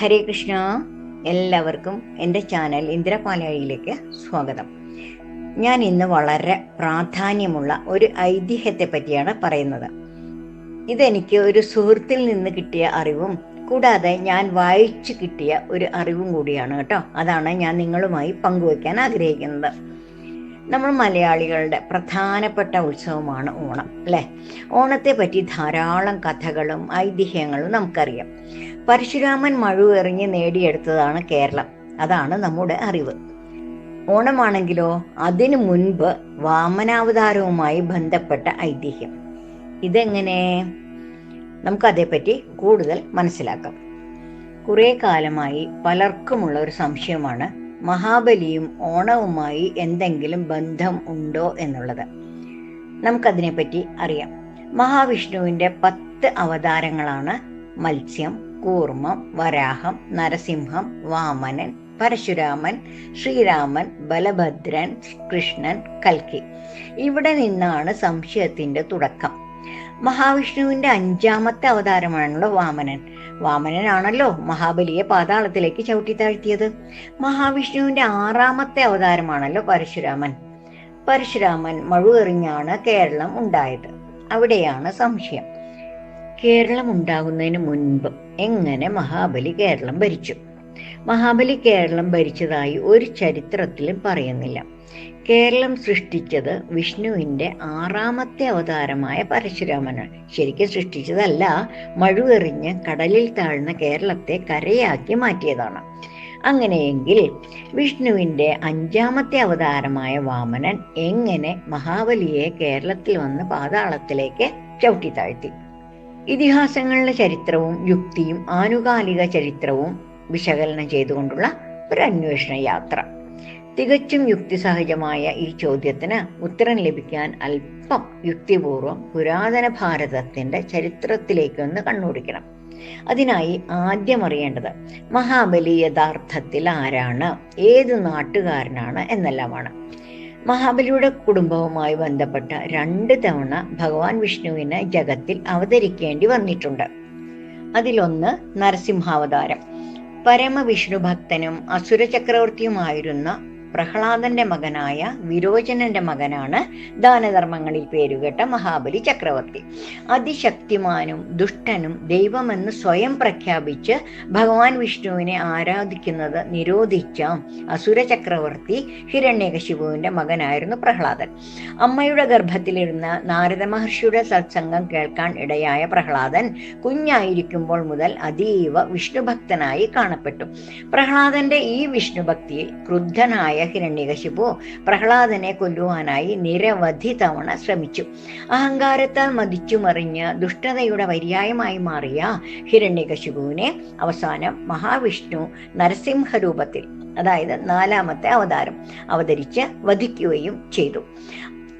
ഹരേ കൃഷ്ണ. എല്ലാവർക്കും എന്റെ ചാനൽ ഇന്ദിരപാലയിലേക്ക് സ്വാഗതം. ഞാൻ ഇന്ന് വളരെ പ്രാധാന്യമുള്ള ഒരു ഐതിഹ്യത്തെ പറ്റിയാണ് പറയുന്നത്. ഇതെനിക്ക് ഒരു സുഹൃത്തിൽ നിന്ന് കിട്ടിയ അറിവും കൂടാതെ ഞാൻ വായിച്ചു കിട്ടിയ ഒരു അറിവും കൂടിയാണ് കേട്ടോ. അതാണ് ഞാൻ നിങ്ങളുമായി പങ്കുവയ്ക്കാൻ ആഗ്രഹിക്കുന്നത്. നമ്മൾ മലയാളികളുടെ പ്രധാനപ്പെട്ട ഉത്സവമാണ് ഓണം അല്ലേ? ഓണത്തെ പറ്റി ധാരാളം കഥകളും ഐതിഹ്യങ്ങളും നമുക്കറിയാം. പരശുരാമൻ മഴുവെറിഞ്ഞ് നേടിയെടുത്തതാണ് കേരളം. അതാണ് നമ്മുടെ അറിവ്. ഓണമാണെങ്കിലോ അതിനു മുൻപ് വാമനാവതാരവുമായി ബന്ധപ്പെട്ട ഐതിഹ്യം. ഇതെങ്ങനെ? നമുക്കതേപ്പറ്റി കൂടുതൽ മനസ്സിലാക്കാം. കുറേ കാലമായി പലർക്കുമുള്ള ഒരു സംശയമാണ് മഹാബലിയും ഓണവുമായി എന്തെങ്കിലും ബന്ധം ഉണ്ടോ എന്നുള്ളത് നമുക്കതിനെപ്പറ്റി അറിയാം. മഹാവിഷ്ണുവിന്റെ പത്ത് അവതാരങ്ങളാണ് മത്സ്യം കൂർമ്മം വരാഹം നരസിംഹം വാമനൻ പരശുരാമൻ ശ്രീരാമൻ ബലഭദ്രൻ കൃഷ്ണൻ കൽക്കി. ഇവിടെ നിന്നാണ് സംശയത്തിന്റെ തുടക്കം. മഹാവിഷ്ണുവിന്റെ അഞ്ചാമത്തെ അവതാരമാണല്ലോ വാമനൻ. വാമനനാണല്ലോ മഹാബലിയെ പാതാളത്തിലേക്ക് ചവിട്ടി താഴ്ത്തിയത്. മഹാവിഷ്ണുവിന്റെ ആറാമത്തെ അവതാരമാണല്ലോ പരശുരാമൻ. പരശുരാമൻ മഴുവെറിഞ്ഞാണ് കേരളം ഉണ്ടായത്. അവിടെയാണ് സംശയം. കേരളം ഉണ്ടാകുന്നതിന് മുൻപ് എങ്ങനെ മഹാബലി കേരളം ഭരിച്ചു? മഹാബലി കേരളം ഭരിച്ചതായി ഒരു ചരിത്രത്തിലും പറയുന്നില്ല. കേരളം സൃഷ്ടിച്ചത് വിഷ്ണുവിന്റെ ആറാമത്തെ അവതാരമായ പരശുരാമനാണ്. ശരിക്കും സൃഷ്ടിച്ചതല്ല മഴുവെറിഞ്ഞ് കടലിൽ താഴ്ന്ന കേരളത്തെ കരയാക്കി മാറ്റിയതാണ്. അങ്ങനെയെങ്കിൽ വിഷ്ണുവിന്റെ അഞ്ചാമത്തെ അവതാരമായ വാമനൻ എങ്ങനെ മഹാബലിയെ കേരളത്തിൽ വന്ന് പാതാളത്തിലേക്ക് ചവിട്ടി താഴ്ത്തി? ഇതിഹാസങ്ങളുടെ ചരിത്രവും യുക്തിയും ആനുകാലിക ചരിത്രവും വിശകലനം ചെയ്തുകൊണ്ടുള്ള ഒരു അന്വേഷണ യാത്ര. തികച്ചും യുക്തിസഹജമായ ഈ ചോദ്യത്തിന് ഉത്തരം ലഭിക്കാൻ അല്പം യുക്തിപൂർവം പുരാതന ഭാരതത്തിന്റെ ചരിത്രത്തിലേക്കൊന്ന് കണ്ണോടിക്കണം. അതിനായി ആദ്യം അറിയേണ്ടത് മഹാബലി യഥാർത്ഥത്തിൽ ആരാണ്? ഏത് നാട്ടുകാരനാണ് എന്നെല്ലാമാണ്. മഹാബലിയുടെ കുടുംബവുമായി ബന്ധപ്പെട്ട രണ്ട് തവണ ഭഗവാൻ വിഷ്ണുവിന് ജഗത്തിൽ അവതരിക്കേണ്ടി വന്നിട്ടുണ്ട്. അതിലൊന്ന് നരസിംഹാവതാരം. പരമവിഷ്ണു ഭക്തനും അസുര ചക്രവർത്തിയുമായിരുന്ന പ്രഹ്ലാദന്റെ മകനായ വിരോചനന്റെ മകനാണ് ദാനധർമ്മങ്ങളിൽ പേരുകേട്ട മഹാബലി ചക്രവർത്തി. അതിശക്തിമാനും ദുഷ്ടനും ദൈവമെന്ന് സ്വയം പ്രഖ്യാപിച്ച് ഭഗവാൻ വിഷ്ണുവിനെ ആരാധിക്കുന്നത് നിരോധിച്ച അസുര ചക്രവർത്തി ഹിരണ്യകശിപുവിന്റെ മകനായിരുന്നു പ്രഹ്ലാദൻ. അമ്മയുടെ ഗർഭത്തിലിരുന്ന നാരദ മഹർഷിയുടെ സത്സംഗം കേൾക്കാൻ ഇടയായ പ്രഹ്ലാദൻ കുഞ്ഞായിരിക്കുമ്പോൾ മുതൽ അതീവ വിഷ്ണുഭക്തനായി കാണപ്പെട്ടു. പ്രഹ്ലാദന്റെ ഈ വിഷ്ണുഭക്തിയിൽ ക്രുദ്ധനായ ഹിരണ്യകശിപു പ്രഹ്ലാദനെ കൊല്ലുവാനായി നിരവധി തവണ ശ്രമിച്ചു. അഹങ്കാരത്താൽ മതിച്ചു മറിഞ്ഞ് ദുഷ്ടതയുടെ പര്യായമായി മാറിയ ഹിരണ്യകശിപുവിനെ അവസാനം മഹാവിഷ്ണു നരസിംഹരൂപത്തിൽ അതായത് നാലാമത്തെ അവതാരം അവതരിച്ച് വധിക്കുകയും ചെയ്തു.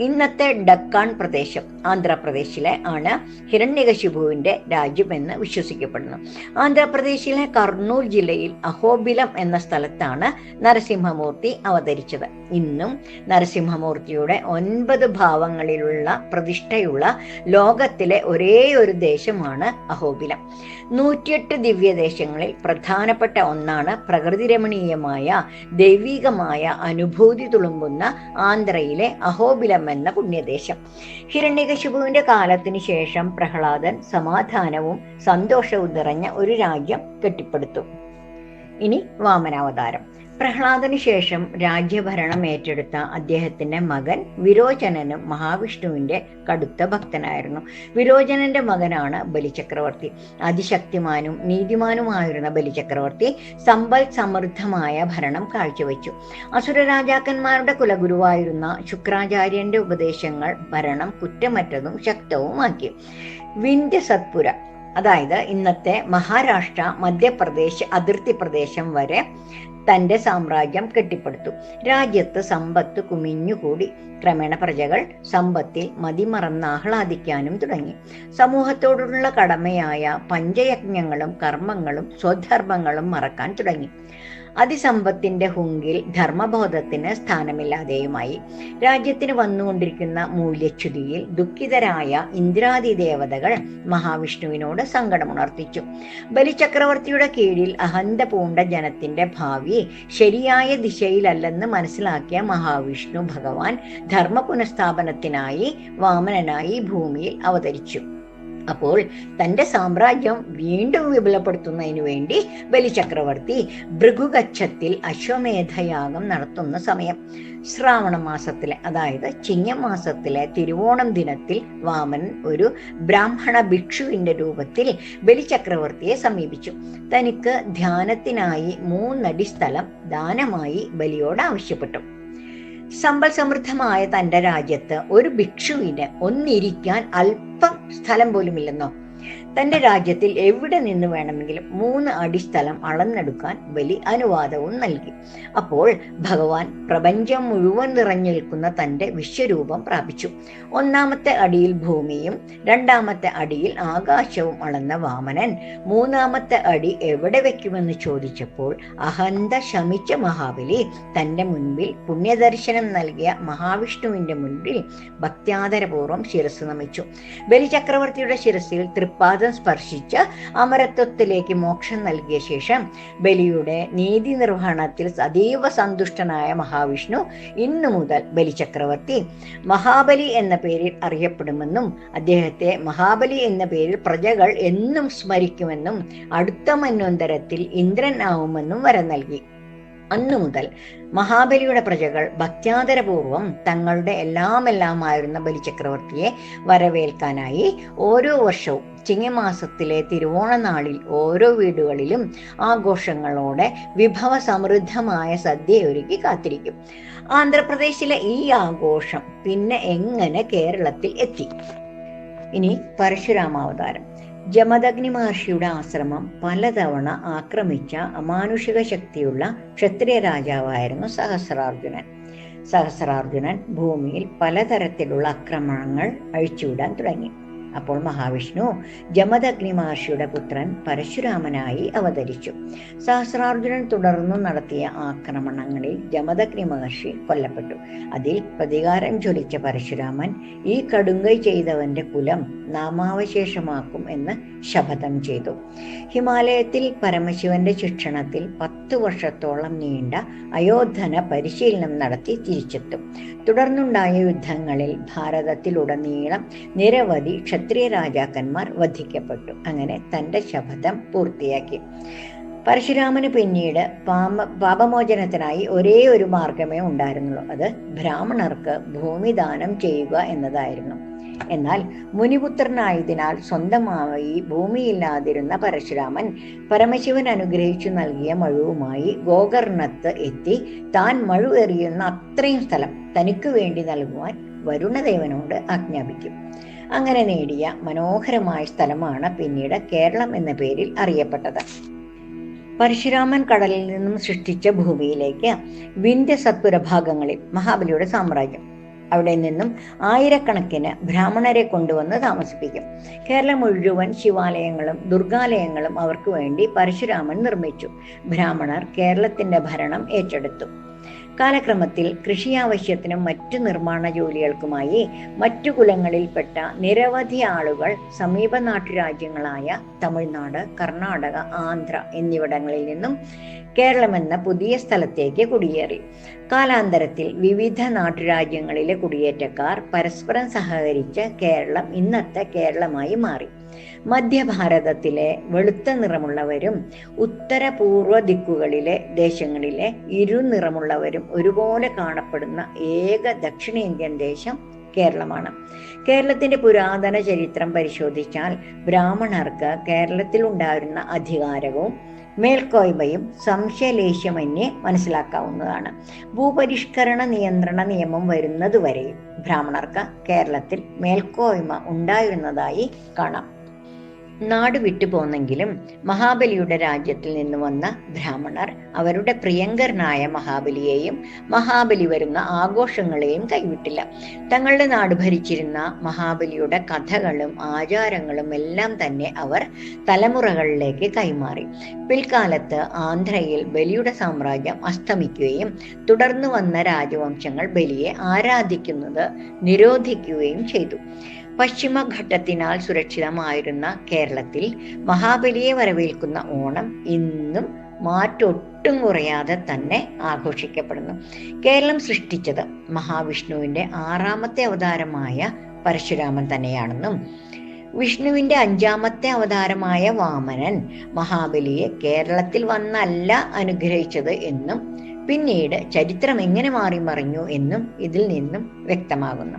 ഇന്നത്തെ ഡക്കാൻ പ്രദേശം ആന്ധ്രാപ്രദേശിലെ ആണ്. ഹിരണ്യകശിപുവിന്റെ രാജ്യമെന്ന് വിശ്വസിക്കപ്പെടുന്നു. ആന്ധ്രാപ്രദേശിലെ കർണൂൽ ജില്ലയിൽ അഹോബിലം എന്ന സ്ഥലത്താണ് നരസിംഹമൂർത്തി അവതരിച്ചത്. ഇന്നും നരസിംഹമൂർത്തിയുടെ ഒൻപത് ഭാവങ്ങളിലുള്ള പ്രതിഷ്ഠയുള്ള ലോകത്തിലെ ഒരേ ഒരു ദേശമാണ് അഹോബിലം. നൂറ്റിയെട്ട് ദിവ്യദേശങ്ങളിൽ പ്രധാനപ്പെട്ട ഒന്നാണ് പ്രകൃതി രമണീയമായ ദൈവികമായ അനുഭൂതി തുളുമ്പുന്ന ആന്ധ്രയിലെ അഹോബിലം എന്ന പുണ്യദേശം. ഹിരണ്യകശിപുവിന്റെ കാലത്തിന് ശേഷം പ്രഹ്ലാദൻ സമാധാനവും സന്തോഷവും നിറഞ്ഞ ഒരു രാജ്യം കെട്ടിപ്പടുത്തു. ഇനി വാമനാവതാരം. പ്രഹ്ലാദന് ശേഷം രാജ്യഭരണം ഏറ്റെടുത്ത അദ്ദേഹത്തിന്റെ മകൻ വിരോചനനും മഹാവിഷ്ണുവിന്റെ കടുത്ത ഭക്തനായിരുന്നു. വിരോചനന്റെ മകനാണ് ബലിചക്രവർത്തി. അതിശക്തിമാനും നീതിമാനുമായിരുന്ന ബലിചക്രവർത്തി സമ്പൽ സമൃദ്ധമായ ഭരണം കാഴ്ചവെച്ചു. അസുര രാജാക്കന്മാരുടെ കുലഗുരുവായിരുന്ന ശുക്രാചാര്യന്റെ ഉപദേശങ്ങൾ ഭരണം കുറ്റമറ്റതും ശക്തവുമാക്കി. വിന്ധ്യ സത്പുര അതായത് ഇന്നത്തെ മഹാരാഷ്ട്ര മധ്യപ്രദേശ് അതിർത്തി പ്രദേശം വരെ തന്റെ സാമ്രാജ്യം കെട്ടിപ്പടുത്തു. രാജ്യത്ത് സമ്പത്ത് കുമിഞ്ഞുകൂടി. ക്രമേണ പ്രജകൾ സമ്പത്തിൽ മതിമറന്ന് ആഹ്ലാദിക്കാനും തുടങ്ങി. സമൂഹത്തോടുള്ള കടമയായ പഞ്ചയജ്ഞങ്ങളും കർമ്മങ്ങളും സ്വധർമ്മങ്ങളും മറക്കാൻ തുടങ്ങി. അതിസമ്പത്തിന്റെ ഹുങ്കിൽ ധർമ്മബോധത്തിന് സ്ഥാനമില്ലാതെയുമായി. രാജ്യത്തിന് വന്നുകൊണ്ടിരിക്കുന്ന മൂല്യച്യുതിയിൽ ദുഃഖിതരായ ഇന്ദ്രാദി ദേവതകൾ മഹാവിഷ്ണുവിനോട് സങ്കടമുണർത്തിച്ചു. ബലിചക്രവർത്തിയുടെ കീഴിൽ അഹന്ത പൂണ്ട ജനത്തിന്റെ ഭാവി ശരിയായ ദിശയിലല്ലെന്ന് മനസ്സിലാക്കിയ മഹാവിഷ്ണു ഭഗവാൻ ധർമ്മ പുനഃസ്ഥാപനത്തിനായി വാമനനായി ഭൂമിയിൽ അവതരിച്ചു. അപ്പോൾ തന്റെ സാമ്രാജ്യം വീണ്ടും വിപുലപ്പെടുത്തുന്നതിന് വേണ്ടി ബലിചക്രവർത്തി ഭൃഗുഗച്ഛത്തിൽ അശ്വമേധയാഗം നടത്തുന്ന സമയം. ശ്രാവണ മാസത്തിലെ അതായത് ചിങ്ങമാസത്തിലെ തിരുവോണം ദിനത്തിൽ വാമൻ ഒരു ബ്രാഹ്മണ ഭിക്ഷുവിന്റെ രൂപത്തിൽ ബലിചക്രവർത്തിയെ സമീപിച്ചു. തനിക്ക് ധ്യാനത്തിനായി മൂന്നടി സ്ഥലം ദാനമായി ബലിയോട് ആവശ്യപ്പെട്ടു. സമ്പൽ സമൃദ്ധമായ തന്റെ രാജ്യത്ത് ഒരു ഭിക്ഷുവിന് ഒന്നിരിക്കാൻ അല്പം സ്ഥലം പോലുമില്ലെന്നോ? തന്റെ രാജ്യത്തിൽ എവിടെ നിന്ന് വേണമെങ്കിലും മൂന്ന് അടി സ്ഥലം അളന്നെടുക്കാൻ ബലി അനുവാദവും നൽകി. അപ്പോൾ ഭഗവാൻ പ്രപഞ്ചം മുഴുവൻ നിറഞ്ഞു നിൽക്കുന്ന തന്റെ വിശ്വരൂപം പ്രാപിച്ചു. ഒന്നാമത്തെ അടിയിൽ ഭൂമിയും രണ്ടാമത്തെ അടിയിൽ ആകാശവും അളന്ന വാമനൻ. മൂന്നാമത്തെ അടി എവിടെ വെക്കുമെന്ന് ചോദിച്ചപ്പോൾ അഹന്ത ശമിച്ച മഹാബലി തന്റെ മുൻപിൽ പുണ്യദർശനം നൽകിയ മഹാവിഷ്ണുവിന്റെ മുൻപിൽ ഭക്ത്യാദരപൂർവം ശിരസ് നമിച്ചു. ബലിചക്രവർത്തിയുടെ ശിരസിൽ തൃപ്പാദം സ്പർശിച്ച് അമരത്വത്തിലേക്ക് മോക്ഷം നൽകിയ ശേഷം ബലിയുടെ നീതി നിർവഹണത്തിൽ അതീവ സന്തുഷ്ടനായ മഹാവിഷ്ണു ഇന്നു മുതൽ ബലിചക്രവർത്തി. മഹാബലി എന്ന പേരിൽ അറിയപ്പെടുമെന്നും അദ്ദേഹത്തെ മഹാബലി എന്ന പേരിൽ പ്രജകൾ എന്നും സ്മരിക്കുമെന്നും അടുത്ത മന്വന്തരത്തിൽ ഇന്ദ്രൻ ആവുമെന്നും വരം നൽകി. അന്നു മുതൽ മഹാബലിയുടെ പ്രജകൾ ഭക്ത്യാദരപൂർവം തങ്ങളുടെ എല്ലാമെല്ലാമായിരുന്ന ബലിചക്രവർത്തിയെ വരവേൽക്കാനായി ഓരോ വർഷവും ചിങ്ങമാസത്തിലെ തിരുവോണ നാളിൽ ഓരോ വീടുകളിലും ആഘോഷങ്ങളോടെ വിഭവ സമൃദ്ധമായ സദ്യ ഒരുക്കി കാത്തിരിക്കും. ആന്ധ്രാപ്രദേശിലെ ഈ ആഘോഷം പിന്നെ എങ്ങനെ കേരളത്തിൽ എത്തി? ഇനി പരശുരാമാവതാരം. ജമദഗ്നി മഹർഷിയുടെ ആശ്രമം പലതവണ ആക്രമിച്ച അമാനുഷിക ശക്തിയുള്ള ക്ഷത്രിയ രാജാവായിരുന്നു സഹസ്രാർജുനൻ. സഹസ്രാർജുനൻ ഭൂമിയിൽ പലതരത്തിലുള്ള ആക്രമണങ്ങൾ അഴിച്ചുവിടാൻ തുടങ്ങി. അപ്പോൾ മഹാവിഷ്ണു ജമദഗ്നി മഹർഷിയുടെ പുത്രൻ പരശുരാമനായി അവതരിച്ചു. സഹസ്രാർജുനൻ തുടർന്ന് നടത്തിയ ആക്രമണങ്ങളിൽ ജമദഗ്നി മഹർഷി കൊല്ലപ്പെട്ടു. അതിൽ പ്രതികാരം ചൊലിച്ച പരശുരാമൻ ഈ കടുങ്കൈ ചെയ്തവന്റെ കുലം നാമാവശേഷമാക്കും എന്ന് ശപഥം ചെയ്തു. ഹിമാലയത്തിൽ പരമശിവന്റെ ശിക്ഷണത്തിൽ പത്തു വർഷത്തോളം നീണ്ട അയോധന പരിശീലനം നടത്തി തിരിച്ചെത്തും. തുടർന്നുണ്ടായ യുദ്ധങ്ങളിൽ ഭാരതത്തിലുടനീളം നിരവധി ക്ഷത്രിയ രാജാക്കന്മാർ വധിക്കപ്പെട്ടു. അങ്ങനെ തന്റെ ശപഥം പൂർത്തിയാക്കി. പരശുരാമന് പിന്നീട് പാമ പാപമോചനത്തിനായി ഒരേ ഒരു മാർഗമേ ഉണ്ടായിരുന്നുള്ളൂ. അത് ബ്രാഹ്മണർക്ക് ഭൂമിദാനം ചെയ്യുക എന്നതായിരുന്നു. എന്നാൽ മുനിപുത്രനായതിനാൽ സ്വന്തമായി ഭൂമിയില്ലാതിരുന്ന പരശുരാമൻ പരമശിവൻ അനുഗ്രഹിച്ചു നൽകിയ മഴുവുമായി ഗോകർണത്ത് എത്തി താൻ മഴു എറിയുന്ന അത്രയും സ്ഥലം തനിക്ക് വേണ്ടി നൽകുവാൻ വരുണദേവനോട് ആജ്ഞാപിക്കും. അങ്ങനെ നേടിയ മനോഹരമായ സ്ഥലമാണ് പിന്നീട് കേരളം എന്ന പേരിൽ അറിയപ്പെട്ടത്. പരശുരാമൻ കടലിൽ നിന്നും സൃഷ്ടിച്ച ഭൂമിയിലേക്ക് വിന്ധ്യ സത്പുര ഭാഗങ്ങളിൽ മഹാബലിയുടെ സാമ്രാജ്യം. അവിടെ നിന്നും ആയിരക്കണക്കിന് ബ്രാഹ്മണരെ കൊണ്ടുവന്ന് താമസിപ്പിക്കും. കേരളം മുഴുവൻ ശിവാലയങ്ങളും ദുർഗാലയങ്ങളും അവർക്ക് വേണ്ടി പരശുരാമൻ നിർമ്മിച്ചു. ബ്രാഹ്മണർ കേരളത്തിന്റെ ഭരണം ഏറ്റെടുത്തു. കാലക്രമത്തിൽ കൃഷി ആവശ്യത്തിനും മറ്റു നിർമ്മാണ ജോലികൾക്കുമായി മറ്റു കുലങ്ങളിൽപ്പെട്ട നിരവധി ആളുകൾ സമീപ നാട്ടുരാജ്യങ്ങളായ തമിഴ്നാട് കർണാടക ആന്ധ്ര എന്നിവിടങ്ങളിൽ നിന്നും കേരളമെന്ന പുതിയ സ്ഥലത്തേക്ക് കുടിയേറി. കാലാന്തരത്തിൽ വിവിധ നാട്ടുരാജ്യങ്ങളിലെ കുടിയേറ്റക്കാർ പരസ്പരം സഹകരിച്ച് കേരളം ഇന്നത്തെ കേരളമായി മാറി. മധ്യഭാരതത്തിലെ വെളുത്ത നിറമുള്ളവരും ഉത്തരപൂർവ ദിക്കുകളിലെ ദേശങ്ങളിലെ ഇരുനിറമുള്ളവരും ഒരുപോലെ കാണപ്പെടുന്ന ഏക ദക്ഷിണേന്ത്യൻ ദേശം കേരളമാണ്. കേരളത്തിന്റെ പുരാതന ചരിത്രം പരിശോധിച്ചാൽ ബ്രാഹ്മണർക്ക് കേരളത്തിൽ ഉണ്ടായിരുന്ന അധികാരവും മേൽക്കോയ്മയും സംശയലേശമന്യേ മനസ്സിലാക്കാവുന്നതാണ്. ഭൂപരിഷ്കരണ നിയന്ത്രണ നിയമം വരുന്നതുവരെയും ബ്രാഹ്മണർക്ക് കേരളത്തിൽ മേൽക്കോയ്മ ഉണ്ടായിരുന്നതായി കാണാം. നാട് വിട്ടുപോന്നെങ്കിലും മഹാബലിയുടെ രാജ്യത്തിൽ നിന്ന് വന്ന ബ്രാഹ്മണർ അവരുടെ പ്രിയങ്കരനായ മഹാബലിയെയും മഹാബലി വരുന്ന ആഘോഷങ്ങളെയും കൈവിട്ടില്ല. തങ്ങളുടെ നാട് ഭരിച്ചിരുന്ന മഹാബലിയുടെ കഥകളും ആചാരങ്ങളും എല്ലാം തന്നെ അവർ തലമുറകളിലേക്ക് കൈമാറി. പിൽക്കാലത്ത് ആന്ധ്രയിൽ ബലിയുടെ സാമ്രാജ്യം അസ്തമിക്കുകയും തുടർന്നു വന്ന രാജവംശങ്ങൾ ബലിയെ ആരാധിക്കുന്നത് നിരോധിക്കുകയും ചെയ്തു. പശ്ചിമഘട്ടത്തിനാൽ സുരക്ഷിതമായിരുന്ന കേരളത്തിൽ മഹാബലിയെ വരവേൽക്കുന്ന ഓണം ഇന്നും മാറ്റൊട്ടും കുറയാതെ തന്നെ ആഘോഷിക്കപ്പെടുന്നു. കേരളം സൃഷ്ടിച്ചത് മഹാവിഷ്ണുവിന്റെ ആറാമത്തെ അവതാരമായ പരശുരാമൻ തന്നെയാണെന്നും വിഷ്ണുവിന്റെ അഞ്ചാമത്തെ അവതാരമായ വാമനൻ മഹാബലിയെ കേരളത്തിൽ വന്നല്ല അനുഗ്രഹിച്ചത് എന്നും പിന്നീട് ചരിത്രം എങ്ങനെ മാറി മറിഞ്ഞു എന്നും ഇതിൽ നിന്നും വ്യക്തമാകുന്നു.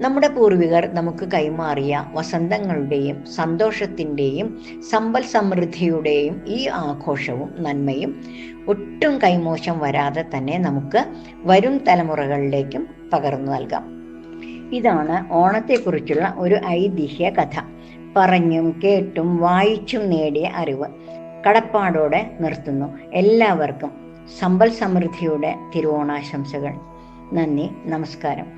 നമ്മുടെ പൂർവികർ നമുക്ക് കൈമാറിയ വസന്തങ്ങളുടെയും സന്തോഷത്തിന്റെയും സമ്പൽ സമൃദ്ധിയുടെയും ഈ ആഘോഷവും നന്മയും ഒട്ടും കൈമോശം വരാതെ തന്നെ നമുക്ക് വരും തലമുറകളിലേക്കും പകർന്നു നൽകാം. ഇതാണ് ഓണത്തെക്കുറിച്ചുള്ള ഒരു ഐതിഹ്യ കഥ. പറഞ്ഞും കേട്ടും വായിച്ചും നേടിയ അറിവ്. കടപ്പാടോടെ നിർത്തുന്നു എല്ലാവർക്കും സമ്പൽ സമൃദ്ധിയുടെ തിരുവോണാശംസകൾ. നന്ദി നമസ്കാരം.